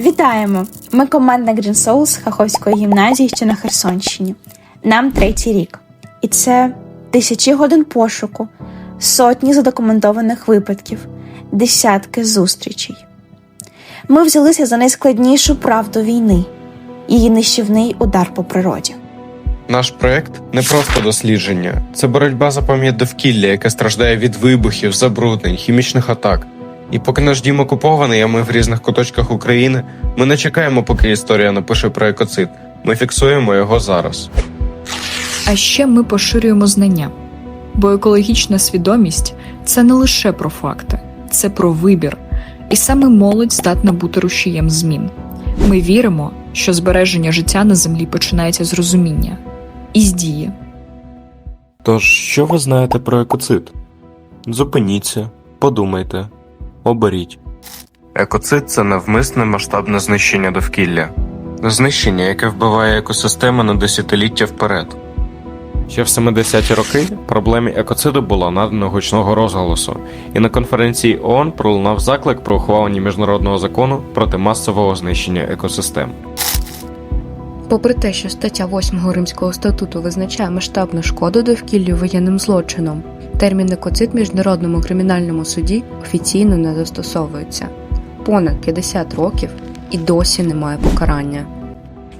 Вітаємо! Ми команда Green Souls Хаховської гімназії, що на Херсонщині. Нам третій рік. І це тисячі годин пошуку, сотні задокументованих випадків, десятки зустрічей. Ми взялися за найскладнішу правду війни її нищівний удар по природі. Наш проект не просто дослідження, це боротьба за пам'ять довкілля, яке страждає від вибухів, забруднень, хімічних атак. І поки наш дім окупований, а ми в різних куточках України, ми не чекаємо, поки історія напише про екоцид. Ми фіксуємо його зараз. А ще ми поширюємо знання. Бо екологічна свідомість це не лише про факти, це про вибір. І саме молодь здатна бути рушієм змін. Ми віримо, що збереження життя на землі починається з розуміння і з дії. Тож, що ви знаєте про екоцид? Зупиніться, подумайте, оберіть. Екоцид це навмисне масштабне знищення довкілля. Знищення, яке вбиває екосистеми на десятиліття вперед. Ще в 70-ті роки проблемі екоциду було надано гучного розголосу, і на конференції ООН пролунав заклик про ухвалення міжнародного закону проти масового знищення екосистем. Попри те, що стаття 8 Римського статуту визначає масштабну шкоду довкіллю воєнним злочином, термін екоцид в міжнародному кримінальному суді офіційно не застосовується. Понад 50 років і досі немає покарання.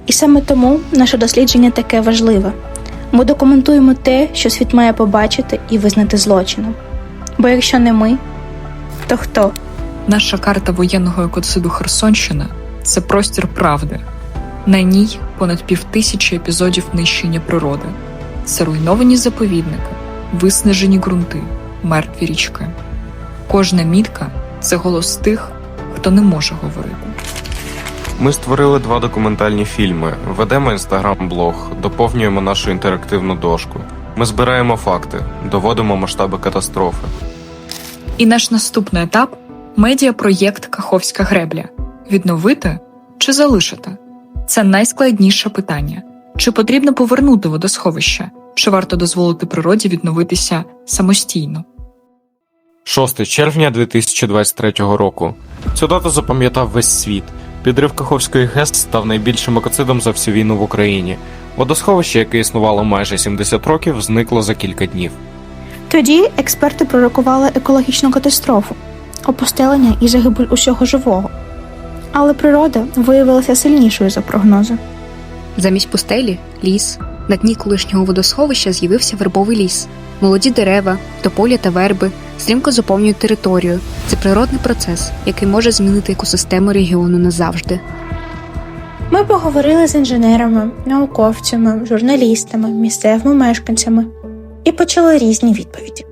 І саме тому наше дослідження таке важливе. Ми документуємо те, що світ має побачити і визнати злочином. Бо якщо не ми, то хто? Наша карта воєнного екоциду Херсонщина це простір правди. На ній понад півтисячі епізодів нищення природи. Це руйновані заповідники, виснажені ґрунти, мертві річки. Кожна мітка це голос тих, хто не може говорити. Ми створили два документальні фільми, ведемо інстаграм-блог, доповнюємо нашу інтерактивну дошку. Ми збираємо факти, доводимо масштаби катастрофи. І наш наступний етап медіапроєкт Каховська гребля відновити чи залишити? Це найскладніше питання. Чи потрібно повернути водосховище, чи варто дозволити природі відновитися самостійно? 6 червня 2023 року. Цю дату запам'ятав весь світ. Підрив Каховської ГЕС став найбільшим екоцидом за всю війну в Україні. Водосховище, яке існувало майже 70 років, зникло за кілька днів. Тоді експерти пророкували екологічну катастрофу, опустелення і загибель усього живого. Але природа виявилася сильнішою за прогнози. Замість пустелі ліс. На дні колишнього водосховища з'явився вербовий ліс. Молоді дерева, тополі та верби стрімко заповнюють територію. Це природний процес, який може змінити екосистему регіону назавжди. Ми поговорили з інженерами, науковцями, журналістами, місцевими мешканцями і почали різні відповіді.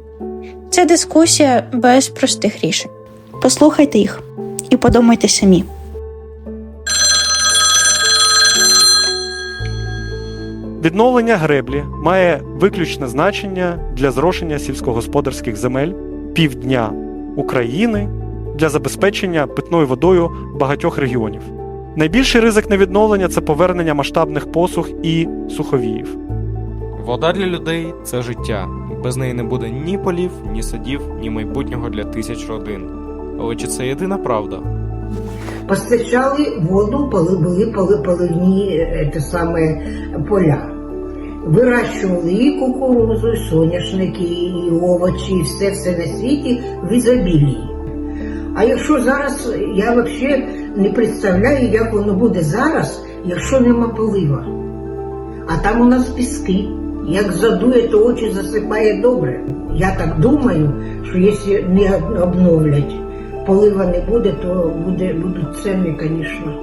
Це дискусія без простих рішень. Послухайте їх і подумайте самі. Відновлення греблі має виключне значення для зрошення сільськогосподарських земель півдня України для забезпечення питною водою багатьох регіонів. Найбільший ризик невідновлення це повернення масштабних посух і суховіїв. Вода для людей це життя. Без неї не буде ні полів, ні садів, ні майбутнього для тисяч родин. Але чи це єдина правда? Постачали воду, поли, були поли, поливні е, те саме поля. Вирощували і кукурузу, і соняшники, і овочі, і все все на світі в ізобілії. А якщо зараз, я взагалі не представляю, як воно буде зараз, якщо нема полива. А там у нас піски. Як задує, то очі засипає добре. Я так думаю, що якщо не обновлять, полива не буде, то буде, будуть ціни, звісно,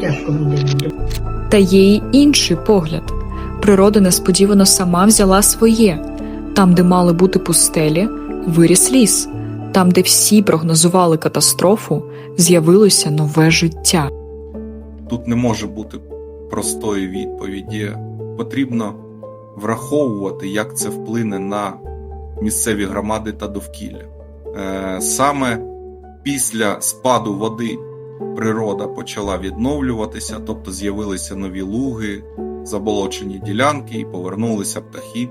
тяжко буде. Та є й інший погляд. Природа несподівано сама взяла своє. Там, де мали бути пустелі, виріс ліс. Там, де всі прогнозували катастрофу, з'явилося нове життя. Тут не може бути простої відповіді. Потрібно враховувати, як це вплине на місцеві громади та довкілля. Е, Саме після спаду води природа почала відновлюватися, тобто з'явилися нові луги, заболочені ділянки і повернулися птахи.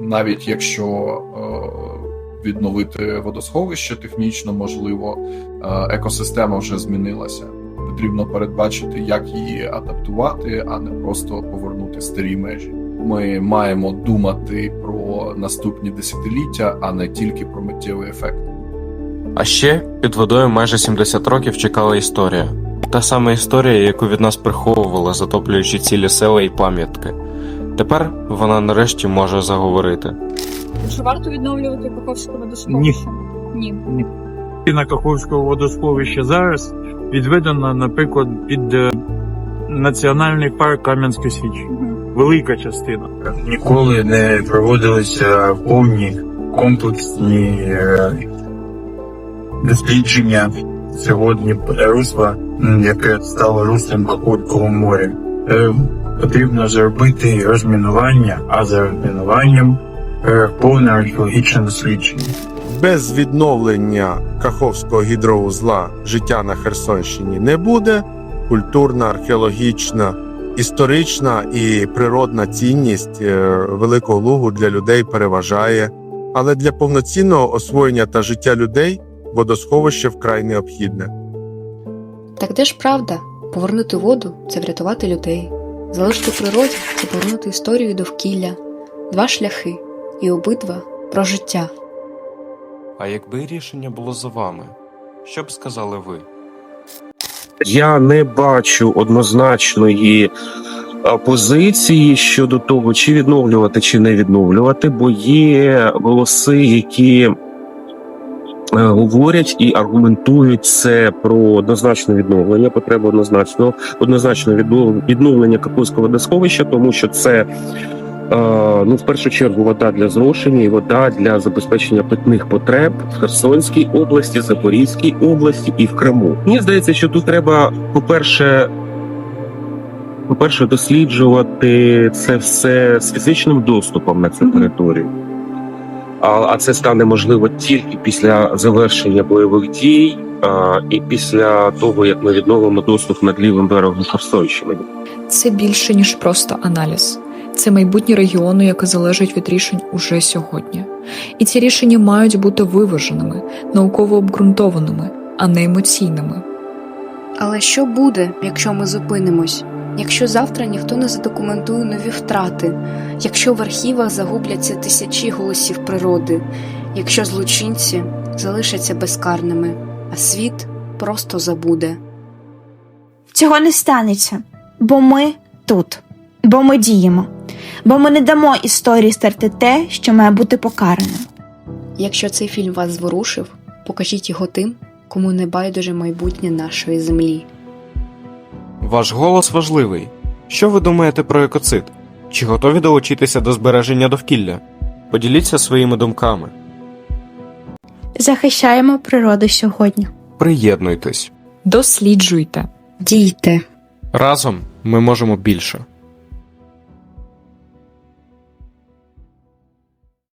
навіть якщо е, відновити водосховище технічно можливо, е, екосистема вже змінилася. потрібно передбачити, як її адаптувати, а не просто повернути старі межі. Ми маємо думати про наступні десятиліття, а не тільки про миттєвий ефект. А ще під водою майже 70 років чекала історія. Та сама історія, яку від нас приховували, затоплюючи цілі села і пам'ятки. Тепер вона нарешті може заговорити. Чи варто відновлювати Каховське водосховище? Ні. Ні. Частина Каховського водосховища зараз відведена, наприклад, під е, Національний парк Кам'янська Січ. Велика частина. Ніколи не проводилися повні комплексні е, дослідження сьогодні русла, яке стало руслом Каховського моря. Е, Потрібно зробити розмінування, а за розмінуванням е, повне археологічне дослідження. без відновлення Каховського гідроузла життя на Херсонщині не буде. Культурна, археологічна, історична і природна цінність е, Великого Лугу для людей переважає. Але для повноцінного освоєння та життя людей водосховище вкрай необхідне. Так де ж правда? Повернути воду це врятувати людей. Залишити природі це повернути історію довкілля. Два шляхи, і обидва про життя. А якби рішення було за вами, що б сказали ви? Я не бачу однозначної позиції щодо того, чи відновлювати, чи не відновлювати, бо є голоси, які говорять і аргументують це про однозначне відновлення, потребу однозначного віднов- відновлення Каховського водосховища, тому що це е, ну в першу чергу вода для зрошення і вода для забезпечення питних потреб в Херсонській області, Запорізькій області і в Криму. Мені здається, що тут треба, по-перше, по-перше, досліджувати це все з фізичним доступом на цю територію. А, а це стане можливо тільки після завершення бойових дій а, і після того, як ми відновимо доступ над лівим берегом Херсонщини. Це більше ніж просто аналіз. Це майбутнє регіону, яке залежить від рішень уже сьогодні. І ці рішення мають бути виваженими, науково обґрунтованими, а не емоційними. Але що буде, якщо ми зупинимось? Якщо завтра ніхто не задокументує нові втрати, якщо в архівах загубляться тисячі голосів природи, якщо злочинці залишаться безкарними, а світ просто забуде. Цього не станеться, бо ми тут, бо ми діємо, бо ми не дамо історії стерти те, що має бути покараним. Якщо цей фільм вас зворушив, покажіть його тим, кому не байдуже майбутнє нашої землі. Ваш голос важливий. Що ви думаєте про екоцид? Чи готові долучитися до збереження довкілля? Поділіться своїми думками. Захищаємо природу сьогодні. Приєднуйтесь. Досліджуйте. Дійте! Разом ми можемо більше.